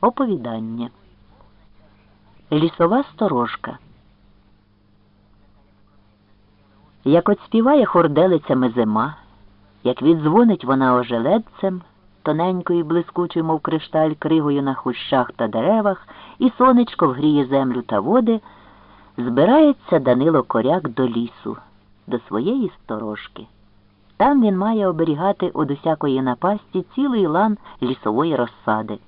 Оповідання. Лісова сторожка. Як от співає хорделицями зима, як віддзвонить вона ожеледцем, тоненькою блискучою, мов кришталь, кригою на хущах та деревах, і сонечко вгріє землю та води, збирається Данило коряк до лісу, до своєї сторожки. Там він має оберігати од усякої напасті цілий лан лісової розсади.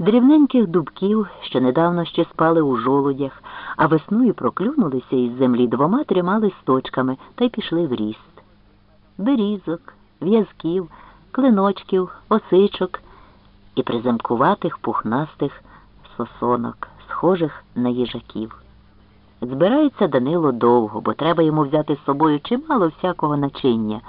Дрібненьких дубків, що недавно ще спали у жолудях, а весною проклюнулися із землі двома трьома листочками та й пішли в ріст. Берізок, в'язків, клиночків, осичок і приземкуватих пухнастих сосонок, схожих на їжаків. Збирається Данило довго, бо треба йому взяти з собою чимало всякого начиння,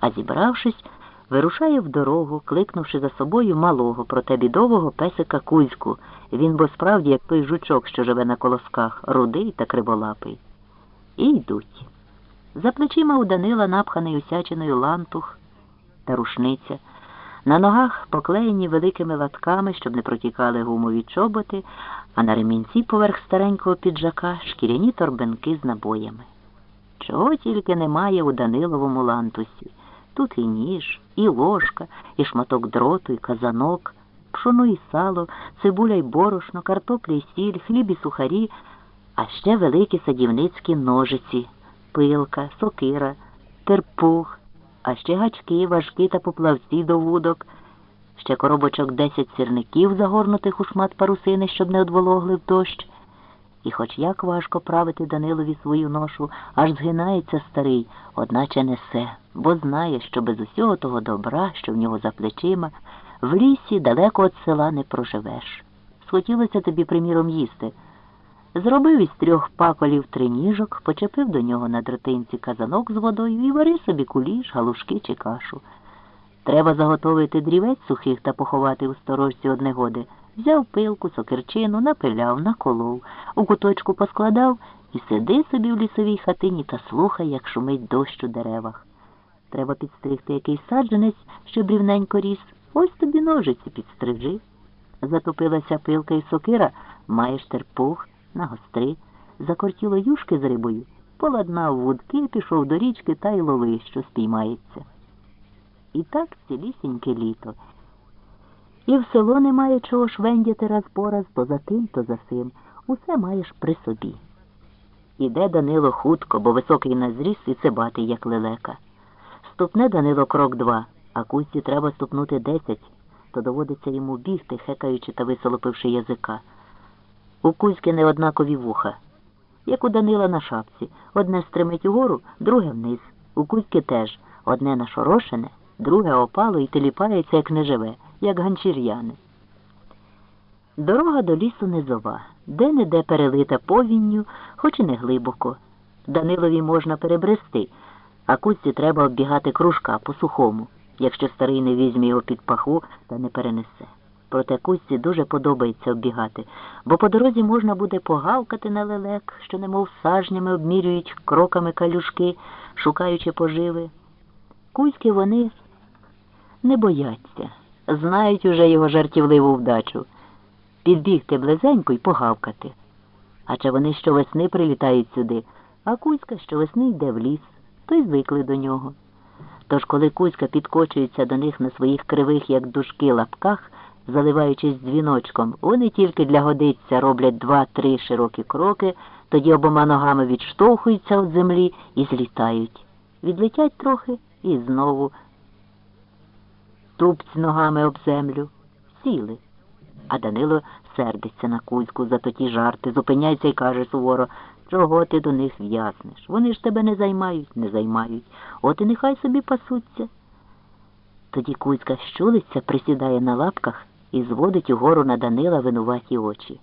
а зібравшись, вирушає в дорогу, кликнувши за собою малого, проте бідового песика Кузьку. Він бо справді, як той жучок, що живе на колосках, рудий та криволапий. І йдуть. За плечима у Данила напханий усячиною лантух та рушниця. На ногах поклеєні великими латками, щоб не протікали гумові чоботи, а на ремінці поверх старенького піджака шкіряні торбинки з набоями. Чого тільки немає у Даниловому лантусі. Тут і ніж, і ложка, і шматок дроту, і казанок, пшоно і сало, цибуля й борошно, картопля й сіль, хліб і сухарі, а ще великі садівницькі ножиці, пилка, сокира, терпух, а ще гачки, важкі та поплавці до вудок, ще коробочок десять сірників, загорнутих у шмат парусини, щоб не одвологли в дощ. І хоч як важко правити Данилові свою ношу, аж згинається старий, одначе несе, бо знає, що без усього того добра, що в нього за плечима, в лісі далеко від села не проживеш. Схотілося тобі, приміром, їсти. Зробив із трьох паколів три ніжок, почепив до нього на дротинці казанок з водою і вари собі куліш, галушки чи кашу. Треба заготовити дрівець сухих та поховати у сторожці однегоди. Взяв пилку, сокирчину, напиляв, наколов, у куточку поскладав і сиди собі в лісовій хатині та слухай, як шумить дощ у деревах. Треба підстригти якийсь саджанець, щоб рівненько ріс. Ось тобі ножиці підстрижи. Затопилася пилка і сокира, маєш терпух, нагостри. Закортіло юшки з рибою, поладнав вудки, пішов до річки та й лови, що спіймається. І так цілісіньке літо. І в село немає чого швендяти раз по раз, то за тим, то за сим. Усе маєш при собі. Іде Данило хутко, бо високий на зріст і цибатий, як лелека. Ступне Данило крок два, а кусті треба ступнути десять, то доводиться йому бігти, хекаючи та висолопивши язика. У Кузьки неоднакові вуха, як у Данила на шапці. Одне стримить угору, друге вниз. У Кузьки теж одне нашорошене, друге опало і теліпається, як неживе, як ганчір'яни. Дорога до лісу низова, де-не-де перелита повінню, хоч і не глибоко. Данилові можна перебрести, а кузці треба оббігати кружка по сухому, якщо старий не візьме його під паху та не перенесе. Проте кузці дуже подобається оббігати, бо по дорозі можна буде погавкати на лелек, що немов сажнями обмірюють кроками калюшки, шукаючи поживи. Кузьки вони не бояться, знають уже його жартівливу вдачу. Підбігти близенько й погавкати. Адже вони щовесни прилітають сюди, а Кузька щовесни йде в ліс, то й звикли до нього. Тож, коли Кузька підкочується до них на своїх кривих, як дужки, лапках, заливаючись дзвіночком, вони тільки для годиця роблять два-три широкі кроки, тоді обома ногами відштовхуються від землі і злітають. Відлетять трохи і знову тупць ногами об землю. Сіли. А Данило сердиться на Кузьку за тоті жарти, зупиняється і каже суворо, чого ти до них в'язнеш? Вони ж тебе не займають, не займають. От і нехай собі пасуться. Тоді Кузька щулиться, присідає на лапках і зводить угору на Данила винуваті очі.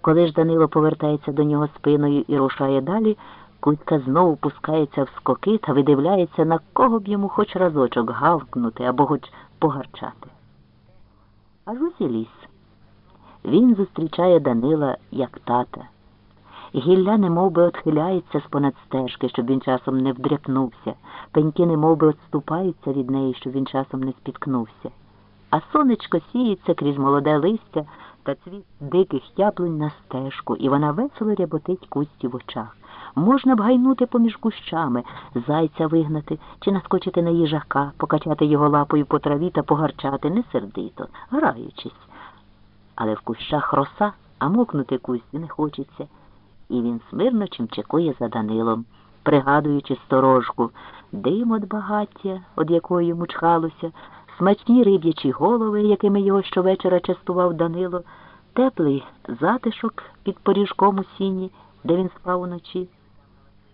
Коли ж Данило повертається до нього спиною і рушає далі, Кузька знову пускається в скоки та видивляється, на кого б йому хоч разочок гавкнути або хоч погарчати. Аж ось ліс. Він зустрічає Данила як тата. Гілля немов би отхиляється з понад стежки, щоб він часом не вдряпнувся, пеньки немов би отступаються від неї, щоб він часом не спіткнувся. а сонечко сіється крізь молоде листя та цвіт диких яблунь на стежку, і вона весело ряботить кусті в очах. Можна б гайнути поміж кущами, зайця вигнати чи наскочити на їжака, покачати його лапою по траві та погарчати не сердито, граючись. Але в кущах роса, а мокнути кусті не хочеться, і він смирно чимчикує за Данилом, пригадуючи сторожку, дим от багаття, од якої йому чхалося, смачні риб'ячі голови, якими його щовечора частував Данило, теплий затишок під поріжком у сіні, де він спав уночі.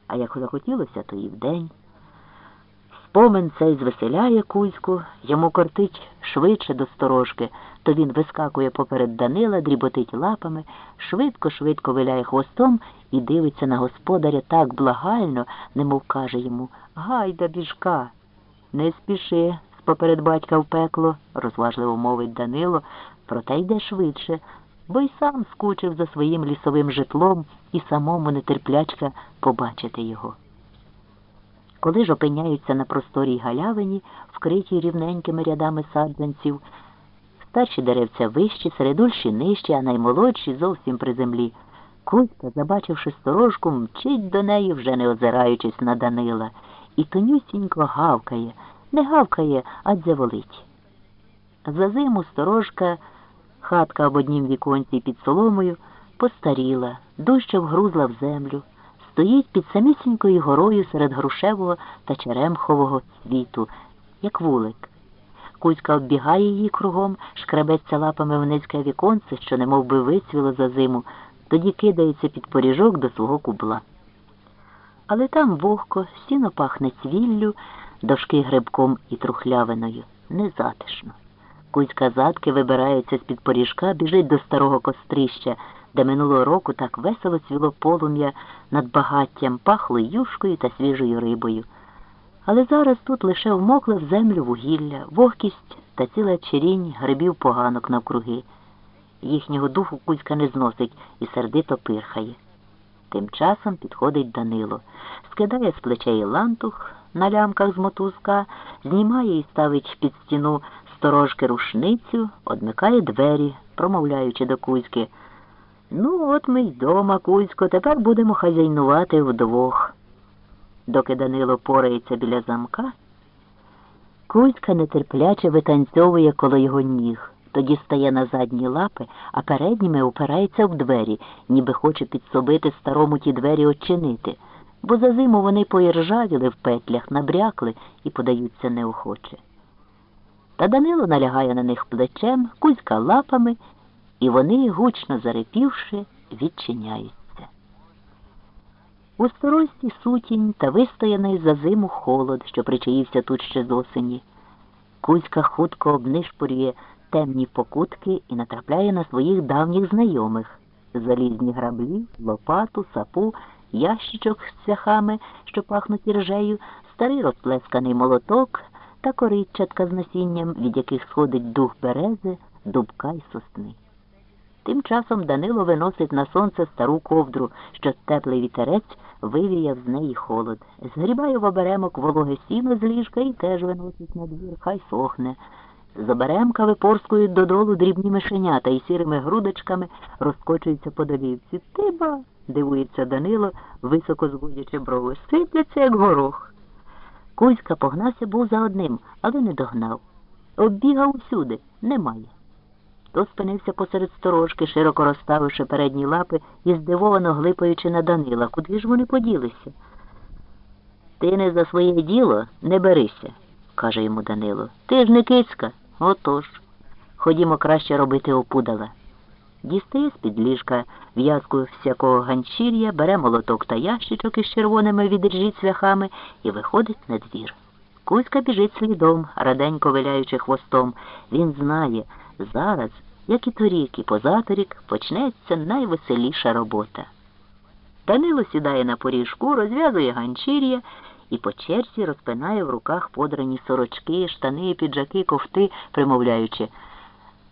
А як захотілося, то і вдень. Спомин цей звеселяє Кузьку, йому кортить швидше до сторожки, то він вискакує поперед Данила, дріботить лапами, швидко-швидко виляє хвостом і дивиться на господаря так благально, немов каже йому Гайда, біжка, не спіши поперед батька в пекло, розважливо мовить Данило, проте йде швидше, бо й сам скучив за своїм лісовим житлом і самому нетерплячка побачити його. Коли ж опиняються на просторій галявині, вкритій рівненькими рядами саджанців, старші деревця вищі, середульші нижчі, а наймолодші зовсім при землі. Кузька, забачивши сторожку, мчить до неї, вже не озираючись на Данила, і тонюсінько гавкає не гавкає, а дзяволить. За зиму сторожка, хатка об однім віконці під соломою, постаріла, дужче вгрузла в землю, стоїть під самісінькою горою серед грушевого та черемхового цвіту, як вулик. Кузька оббігає її кругом, шкрабеться лапами в низьке віконце, що немов би вицвіло за зиму, тоді кидається під поріжок до свого кубла. Але там вогко, стіно пахне цвіллю, дошки грибком і трухлявиною. Незатишно. Кузька задки вибирається з-під поріжка, біжить до старого кострища, де минулого року так весело цвіло полум'я над багаттям, пахло юшкою та свіжою рибою. Але зараз тут лише вмокле в землю вугілля, вогкість та ціла черінь грибів поганок навкруги. Їхнього духу Кузька не зносить і сердито пирхає. Тим часом підходить Данило, скидає з плечей лантух, на лямках з мотузка, знімає і ставить під стіну сторожки рушницю, одмикає двері, промовляючи до Кузьки. Ну, от ми й дома, Кузько, тепер будемо хазяйнувати вдвох. Доки Данило порається біля замка, Кузька нетерпляче витанцьовує коло його ніг, тоді стає на задні лапи, а передніми упирається в двері, ніби хоче підсобити старому ті двері очинити бо за зиму вони поіржавіли в петлях, набрякли і подаються неохоче. Та Данило налягає на них плечем, кузька лапами, і вони, гучно зарепівши, відчиняються. У сторожці сутінь та вистояний за зиму холод, що причаївся тут ще з осені. Кузька хутко обнишпорює темні покутки і натрапляє на своїх давніх знайомих залізні граблі, лопату, сапу ящичок з цяхами, що пахнуть іржею, старий розплесканий молоток та коричатка з насінням, від яких сходить дух берези, дубка й сосни. Тим часом Данило виносить на сонце стару ковдру, що теплий вітерець вивіяв з неї холод. Згрібає в оберемок вологе сіно з ліжка і теж виносить на двір, хай сохне. З оберемка випорскують додолу дрібні мишенята і сірими грудочками розкочуються по долівці. Ти ба дивується Данило, високо зводячи брови. Сипляться, як горох. Кузька погнався був за одним, але не догнав. Оббігав усюди, немає. То спинився посеред сторожки, широко розставивши передні лапи і здивовано глипаючи на Данила. Куди ж вони поділися? Ти не за своє діло не берися, каже йому Данило. Ти ж не кицька. Отож. Ходімо краще робити опудала дістає з-під ліжка в'язку всякого ганчір'я, бере молоток та ящичок із червоними відріжі цвяхами і виходить на двір. Кузька біжить слідом, раденько виляючи хвостом. Він знає, зараз, як і торік, і позаторік, почнеться найвеселіша робота. Данило сідає на поріжку, розв'язує ганчір'я і по черзі розпинає в руках подрані сорочки, штани, піджаки, ковти, примовляючи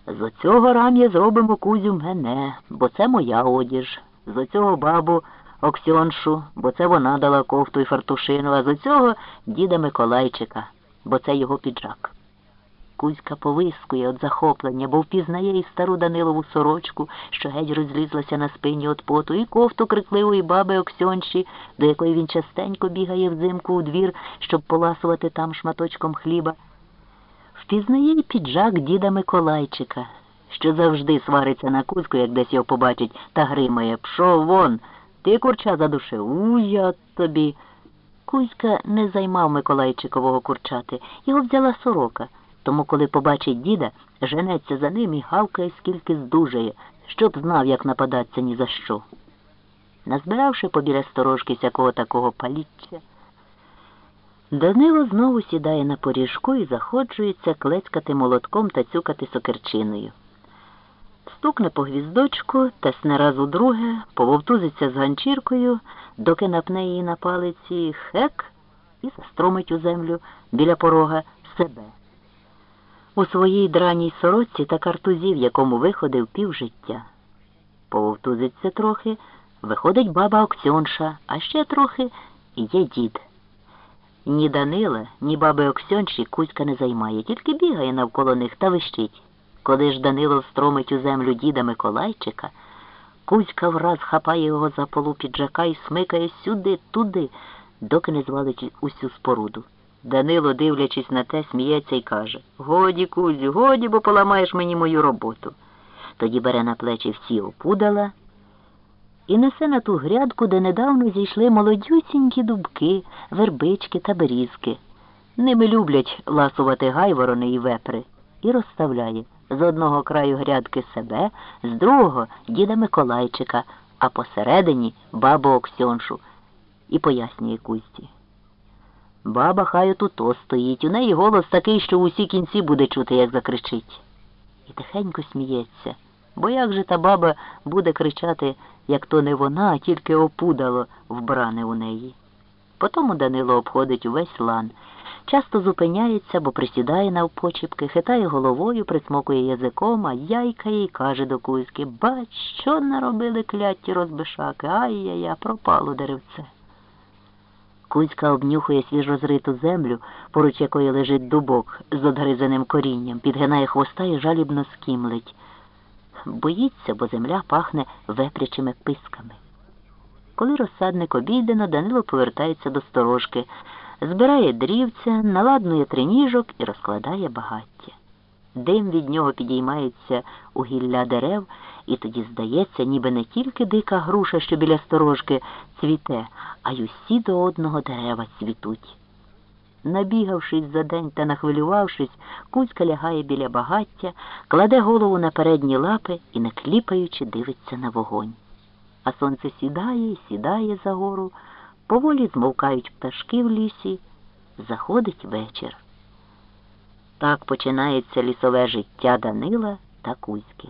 з оцього рам'я зробимо кузю мене, бо це моя одіж. З оцього бабу Оксьоншу, бо це вона дала кофту й фартушину, а з оцього діда Миколайчика, бо це його піджак. Кузька повискує від захоплення, бо впізнає і стару Данилову сорочку, що геть розлізлася на спині від поту, і кофту крикливої баби Оксьонші, до якої він частенько бігає взимку у двір, щоб поласувати там шматочком хліба. Впізнає піджак діда Миколайчика, що завжди свариться на Кузьку, як десь його побачить, та гримає Пшов вон, ти курча задушив, у я тобі. Кузька не займав Миколайчикового курчати, його взяла сорока. Тому, коли побачить діда, женеться за ним і гавкає, скільки здужає, щоб знав, як нападаться ні за що. Назбиравши побіля сторожки всякого такого паліччя, Данило знову сідає на поріжку і заходжується клецькати молотком та цюкати сокирчиною. Стукне по гвіздочку, тесне раз у друге, пововтузиться з ганчіркою, доки напне її на палиці хек і застромить у землю біля порога себе. У своїй драній сорочці та картузі, в якому виходив півжиття. Пововтузиться трохи, виходить баба Оксьонша, а ще трохи є дід. Ні Данила, ні баби Оксьонші Кузька не займає, тільки бігає навколо них та вищить. Коли ж Данило встромить у землю діда Миколайчика, Кузька враз хапає його за полу піджака і смикає сюди, туди, доки не звалить усю споруду. Данило, дивлячись на те, сміється і каже Годі, Кузю, годі, бо поламаєш мені мою роботу. Тоді бере на плечі всі опудала і несе на ту грядку, де недавно зійшли молодюсінькі дубки, вербички та берізки. Ними люблять ласувати гайворони і вепри, і розставляє з одного краю грядки себе, з другого діда Миколайчика, а посередині бабу Оксьоншу, і пояснює Кузьці. Баба хай отуто стоїть, у неї голос такий, що усі кінці буде чути, як закричить. І тихенько сміється, бо як же та баба буде кричати, як то не вона, а тільки опудало вбране у неї. Потому Данило обходить увесь лан, часто зупиняється, бо присідає навпочіпки, хитає головою, присмокує язиком, а яйкає і каже до Кузьки Бач, що наробили кляті розбишаки, ай-яй-я, пропало деревце. Кузька обнюхує свіжозриту землю, поруч якої лежить дубок з одгризаним корінням, підгинає хвоста і жалібно скімлить. Боїться, бо земля пахне вепрячими писками. Коли розсадник обійдено, Данило повертається до сторожки, збирає дрівця, наладнує триніжок і розкладає багаття. Дим від нього підіймається у гілля дерев, і тоді здається, ніби не тільки дика груша, що біля сторожки цвіте, а й усі до одного дерева цвітуть. Набігавшись за день та нахвилювавшись, Кузька лягає біля багаття, кладе голову на передні лапи і, не кліпаючи, дивиться на вогонь. А сонце сідає і сідає за гору, поволі змовкають пташки в лісі, заходить вечір. Так починається лісове життя Данила та Кузьки.